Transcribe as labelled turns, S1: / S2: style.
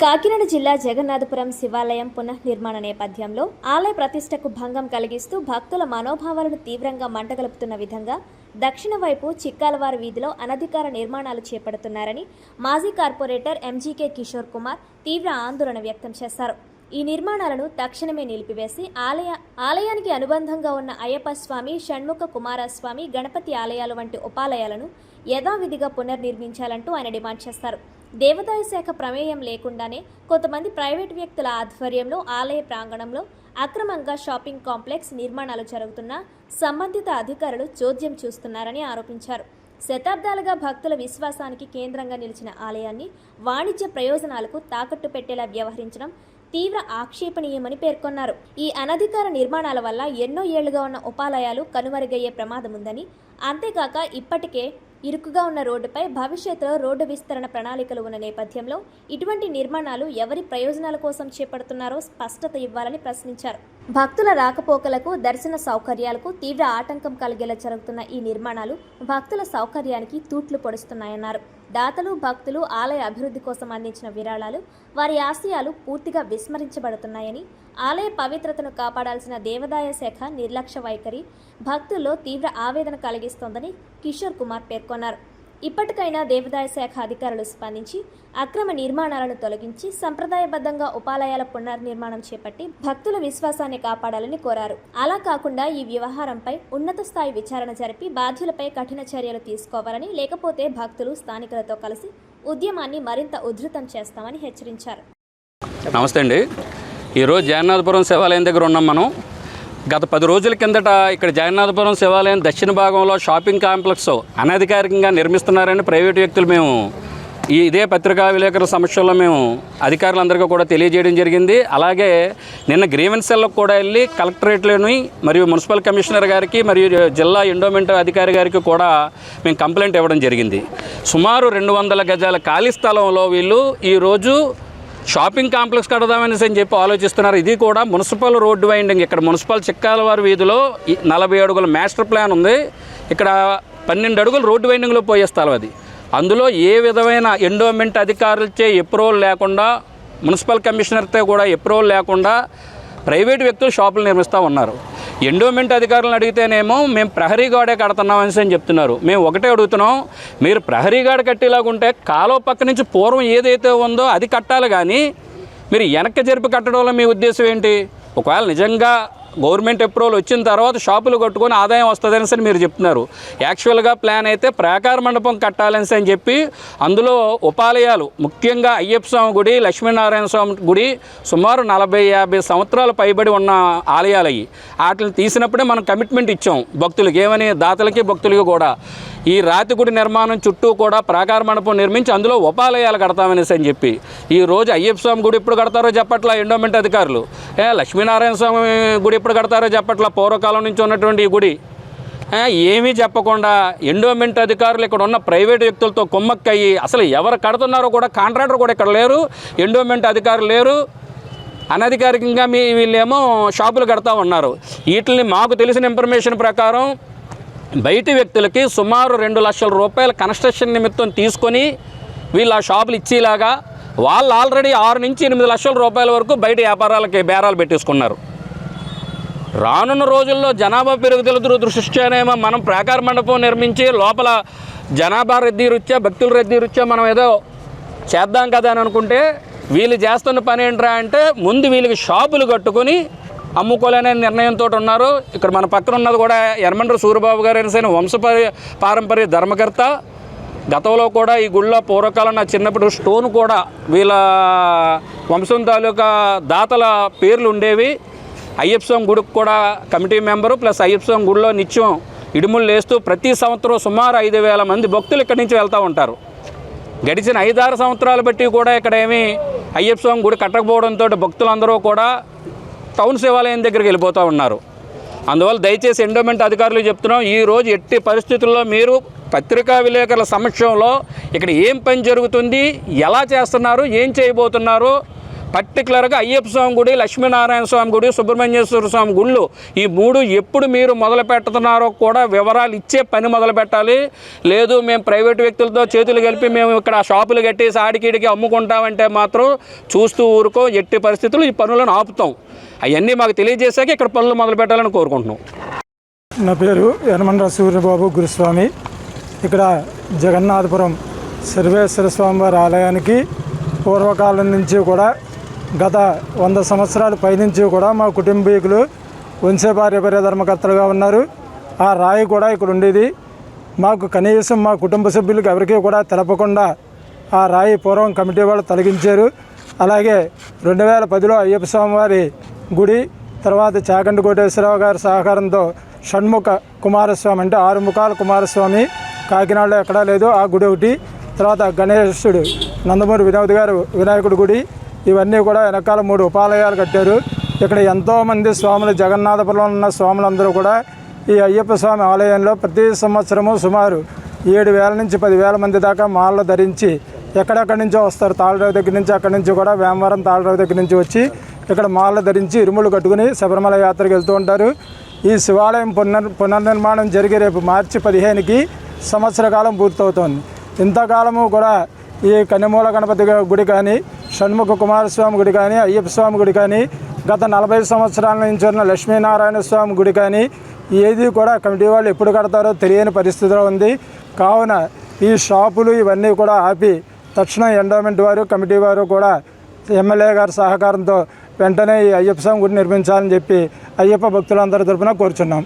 S1: కాకినాడ జిల్లా జగన్నాథపురం శివాలయం పునఃనిర్మాణ నేపథ్యంలో ఆలయ ప్రతిష్టకు భంగం కలిగిస్తూ భక్తుల మనోభావాలను తీవ్రంగా మంటగలుపుతున్న విధంగా దక్షిణ వైపు చిక్కాలవారి వీధిలో అనధికార నిర్మాణాలు చేపడుతున్నారని మాజీ కార్పొరేటర్ ఎంజీకే కిషోర్ కుమార్ తీవ్ర ఆందోళన వ్యక్తం చేశారు. ఈ నిర్మాణాలను తక్షణమే నిలిపివేసి ఆలయ ఆలయానికి అనుబంధంగా ఉన్న అయ్యప్ప స్వామి షణ్ముఖ కుమారస్వామి గణపతి ఆలయాలు వంటి ఉపాలయాలను యథావిధిగా పునర్నిర్మించాలంటూ ఆయన డిమాండ్ చేస్తారు. దేవాదాయ శాఖ ప్రమేయం లేకుండానే కొంతమంది ప్రైవేట్ వ్యక్తుల ఆధ్వర్యంలో ఆలయ ప్రాంగణంలో అక్రమంగా షాపింగ్ కాంప్లెక్స్ నిర్మాణాలు జరుగుతున్నా సంబంధిత అధికారులు చోద్యం చూస్తున్నారని ఆరోపించారు. శతాబ్దాలుగా భక్తుల విశ్వాసానికి కేంద్రంగా నిలిచిన ఆలయాన్ని వాణిజ్య ప్రయోజనాలకు తాకట్టు పెట్టేలా వ్యవహరించడం తీవ్ర ఆక్షేపణీయమని పేర్కొన్నారు. ఈ అనధికార నిర్మాణాల వల్ల ఎన్నో ఏళ్ళుగా ఉన్న ఉపాలయాలు కనుమరుగయ్యే ప్రమాదం ఉందని అంతేకాక ఇప్పటికే ఇరుకుగా ఉన్న రోడ్డుపై భవిష్యత్తులో రోడ్డు విస్తరణ ప్రణాళికలు ఉన్న నేపథ్యంలో ఇటువంటి నిర్మాణాలు ఎవరి ప్రయోజనాల కోసం చేపడుతున్నారో స్పష్టత ఇవ్వాలని ప్రశ్నించారు. భక్తుల రాకపోకలకు దర్శన సౌకర్యాలకు తీవ్ర ఆటంకం కలిగేలా జరుగుతున్న ఈ నిర్మాణాలు భక్తుల సౌకర్యానికి తూట్లు పొడుస్తున్నాయన్నారు. దాతలు భక్తులు ఆలయ అభివృద్ధి కోసం అందించిన విరాళాలు వారి ఆశయాలు పూర్తిగా విస్మరించబడుతున్నాయని ఆలయ పవిత్రతను కాపాడాల్సిన దేవాదాయ శాఖ నిర్లక్ష్య వైఖరి భక్తుల్లో తీవ్ర ఆవేదన కలిగిస్తోందని కిషోర్ కుమార్ పేర్కొన్నారు. ఇప్పటికైనా దేవాదాయ శాఖ అధికారులు స్పందించి అక్రమ నిర్మాణాలను తొలగించి సంప్రదాయబద్ధంగా ఉపాలయాల పునర్నిర్మాణం చేపట్టి భక్తుల విశ్వాసాన్ని కాపాడాలని కోరారు. అలా కాకుండా ఈ వ్యవహారంపై ఉన్నత స్థాయి విచారణ జరిపి బాధ్యులపై కఠిన చర్యలు తీసుకోవాలని లేకపోతే భక్తులు స్థానికులతో కలిసి ఉద్యమాన్ని మరింత ఉధృతం చేస్తామని హెచ్చరించారు.
S2: నమస్తే అండి. ఈరోజు జగన్నాథపురం శివాలయం దగ్గర ఉన్నాం మనం. గత పది రోజుల కిందట ఇక్కడ జగన్నాథపురం శివాలయం దక్షిణ భాగంలో షాపింగ్ కాంప్లెక్స్ అనధికారికంగా నిర్మిస్తున్నారని ప్రైవేటు వ్యక్తులు మేము ఈ ఇదే పత్రికా విలేకరుల సమస్యల్లో మేము అధికారులందరికీ కూడా తెలియజేయడం జరిగింది. అలాగే నిన్న గ్రీవెన్స్ కూడా వెళ్ళి కలెక్టరేట్లోని మరియు మున్సిపల్ కమిషనర్ గారికి మరియు జిల్లా ఎండోమెంట్ అధికారి గారికి కూడా మేము కంప్లైంట్ ఇవ్వడం జరిగింది. సుమారు రెండు వందల గజాల ఖాళీ స్థలంలో వీళ్ళు ఈరోజు షాపింగ్ కాంప్లెక్స్ కడదామనేసి అని చెప్పి ఆలోచిస్తున్నారు. ఇది కూడా మున్సిపల్ రోడ్డు వైండింగ్. ఇక్కడ మున్సిపల్ చిక్కాలవారి వీధిలో నలభై అడుగుల మాస్టర్ ప్లాన్ ఉంది. ఇక్కడ పన్నెండు అడుగులు రోడ్డు వైండింగ్లో పోయే స్థలం అది. అందులో ఏ విధమైన ఎండోమెంట్ అధికారులచే ఎప్రూవల్ లేకుండా మున్సిపల్ కమిషనర్తో కూడా ఎప్రూవల్ లేకుండా ప్రైవేట్ వ్యక్తులు షాపులు నిర్మిస్తూ ఉన్నారు. ఎండోమెంట్ అధికారులను అడిగితేనేమో మేము ప్రహరీ గోడే కడుతున్నాం అనేసి అని చెప్తున్నారు. మేము ఒకటే అడుగుతున్నాం మీరు ప్రహరీ గోడ కట్టేలాగుంటే కాలువ పక్క నుంచి పూర్వం ఏదైతే ఉందో అది కట్టాలి కానీ మీరు వెనక్కి జరిపి కట్టడంలో మీ ఉద్దేశం ఏంటి? ఒకవేళ నిజంగా గవర్నమెంట్ అప్రూవల్ వచ్చిన తర్వాత షాపులు కట్టుకొని ఆదాయం వస్తుందని సరే మీరు చెప్తున్నారు. యాక్చువల్గా ప్లాన్ అయితే ప్రాకార మండపం కట్టాలని అని చెప్పి అందులో ఉపాలయాలు ముఖ్యంగా అయ్యప్ప స్వామి గుడి లక్ష్మీనారాయణ స్వామి గుడి సుమారు నలభై యాభై సంవత్సరాలు పైబడి ఉన్న ఆలయాలు అవి వాటిని తీసినప్పుడే మనం కమిట్మెంట్ ఇచ్చాం భక్తులకి ఏమని? దాతలకి భక్తులకి కూడా. ఈ రాతి గుడి నిర్మాణం చుట్టూ కూడా ప్రాకార మండపం నిర్మించి అందులో ఉపాలయాలు కడతామనేసి అని చెప్పి. ఈ రోజు అయ్యప్ప స్వామి గుడి ఎప్పుడు కడతారో చెప్పట్లా ఎండోమెంట్ అధికారులు. ఏ లక్ష్మీనారాయణ స్వామి గుడి ఎప్పుడు కడతారో చెప్పట్లా పూర్వకాలం నుంచి ఉన్నటువంటి ఈ గుడి. ఏమీ చెప్పకుండా ఎండోమెంట్ అధికారులు ఇక్కడ ఉన్న ప్రైవేట్ వ్యక్తులతో కుమ్మక్కయ్యి అసలు ఎవరు కడుతున్నారో కూడా కాంట్రాక్టర్ కూడా ఇక్కడ లేరు ఎండోమెంట్ అధికారులు లేరు. అనధికారికంగా మీ వీళ్ళేమో షాపులు కడతా ఉన్నారు. వీటిని మాకు తెలిసిన ఇన్ఫర్మేషన్ ప్రకారం బయటి వ్యక్తులకి సుమారు రెండు లక్షల రూపాయల కన్స్ట్రక్షన్ నిమిత్తం తీసుకొని వీళ్ళు ఆ షాపులు ఇచ్చేలాగా వాళ్ళు ఆల్రెడీ ఆరు నుంచి ఎనిమిది లక్షల రూపాయల వరకు బయట వ్యాపారాలకి బేరాలు పెట్టేసుకున్నారు. రానున్న రోజుల్లో జనాభా పెరుగుదల దృ- దృష్ట్యానేమో మనం ప్రాకార మండపం నిర్మించి లోపల జనాభా రద్దీ రీత్యా భక్తుల రద్దీ రీత్యా మనం ఏదో చేద్దాం కదా అని అనుకుంటే వీళ్ళు చేస్తున్న పని ఏంట్రా అంటే ముందు వీళ్ళకి షాపులు కట్టుకొని అమ్ముకోలేని నిర్ణయంతో ఉన్నారు. ఇక్కడ మన పక్కన ఉన్నది కూడా యనమండ్రి సూర్యబాబు గారు అయిన వంశపరి పారంపర్య ధర్మకర్త. గతంలో కూడా ఈ గుళ్ళో పూర్వకాలం నా చిన్నప్పుడు స్టోన్ కూడా వీళ్ళ వంశం తాలూకా దాతల పేర్లు ఉండేవి. అయ్యప్ప స్వామి గుడికి కూడా committee member plus Ayyappa Swami గుడిలో నిత్యం ఇడుములు వేస్తూ ప్రతి సంవత్సరం సుమారు ఐదు వేల మంది భక్తులు ఇక్కడి నుంచి వెళ్తూ ఉంటారు. గడిచిన ఐదారు సంవత్సరాలు బట్టి కూడా ఇక్కడ ఏమి అయ్యప్ప స్వామి గుడి కట్టకపోవడంతో భక్తులందరూ కూడా టౌన్ శివాలయం దగ్గరికి వెళ్ళిపోతూ ఉన్నారు. అందువల్ల దయచేసి ఎండోమెంట్ అధికారులు చెప్తున్నాం ఈరోజు ఎట్టి పరిస్థితుల్లో మీరు పత్రికా విలేకరుల సమక్షంలో ఇక్కడ ఏం పని జరుగుతుంది ఎలా చేస్తున్నారు ఏం చేయబోతున్నారు పర్టికులర్గా అయ్యప్ప స్వామి గుడి లక్ష్మీనారాయణ స్వామి గుడి సుబ్రహ్మణ్యేశ్వర స్వామి గుళ్ళు ఈ మూడు ఎప్పుడు మీరు మొదలు పెడుతున్నారో కూడా వివరాలు ఇచ్చే పని మొదలు పెట్టాలి. లేదు మేము ప్రైవేట్ వ్యక్తులతో చేతులు కలిపి మేము ఇక్కడ షాపులు కట్టేసి ఆడికిడికి అమ్ముకుంటామంటే మాత్రం చూస్తూ ఊరుకో ఎట్టి పరిస్థితులు ఈ పనులను ఆపుతాం. అవన్నీ మాకు తెలియజేశాక ఇక్కడ పనులు మొదలు పెట్టాలని కోరుకుంటున్నాం.
S3: నా పేరు యనమండ్ర సూర్యబాబు గురుస్వామి. ఇక్కడ జగన్నాథపురం సర్వేశ్వర స్వామి వారి ఆలయానికి పూర్వకాలం నుంచి కూడా గత వంద సంవత్సరాల పైనుంచి కూడా మా కుటుంబీకులు భార్య ధర్మకర్తలుగా ఉన్నారు. ఆ రాయి కూడా ఇక్కడ ఉండేది. మాకు కనీసం మా కుటుంబ సభ్యులకు ఎవరికీ కూడా తెలపకుండా ఆ రాయి పూర్వం కమిటీ వాళ్ళు తొలగించారు. అలాగే రెండు వేల పదిలో అయ్యప్ప స్వామివారి గుడి తర్వాత చాగండి కోటేశ్వరరావు గారి సహకారంతో షణ్ముఖ కుమారస్వామి అంటే ఆరు ముఖాల కుమారస్వామి కాకినాడలో ఎక్కడా లేదు. ఆ గుడి ఒకటి తర్వాత గణేశుడు నందమూరి వినోద్ గారు వినాయకుడి గుడి ఇవన్నీ కూడా వెనకాల మూడు ఉపాలయాలు కట్టారు. ఇక్కడ ఎంతోమంది స్వాములు జగన్నాథపురంలో ఉన్న స్వాములందరూ కూడా ఈ అయ్యప్ప స్వామి ఆలయంలో ప్రతి సంవత్సరము సుమారు ఏడు వేల నుంచి పదివేల మంది దాకా మాలలు ధరించి ఎక్కడెక్కడి నుంచో వస్తారు. తాళరావు దగ్గర నుంచి అక్కడి నుంచి కూడా వేమవరం తాళరావు దగ్గర నుంచి వచ్చి ఇక్కడ మాలలు ధరించి ఇరుములు కట్టుకుని శబరిమల యాత్రకు వెళ్తూ ఉంటారు. ఈ శివాలయం పునర్ పునర్నిర్మాణం జరిగే రేపు మార్చి పదిహేనుకి సంవత్సర కాలం పూర్తవుతోంది. ఇంతకాలము కూడా ఈ కన్నెమూల గణపతి గుడి కానీ షణ్ముఖ కుమారస్వామి గుడి కానీ అయ్యప్ప స్వామి గుడి కానీ గత నలభై సంవత్సరాల నుంచి ఉన్న లక్ష్మీనారాయణ స్వామి గుడి కానీ ఏది కూడా కమిటీ వాళ్ళు ఎప్పుడు కడతారో తెలియని పరిస్థితిలో ఉంది. కావున ఈ షాపులు ఇవన్నీ కూడా ఆపి తక్షణం ఎండోమెంట్ వారు కమిటీ వారు కూడా ఎమ్మెల్యే గారి సహకారంతో వెంటనే ఈ అయ్యప్ప స్వామి గుడి నిర్మించాలని చెప్పి అయ్యప్ప భక్తులందరి తరఫున కోరుచున్నాం.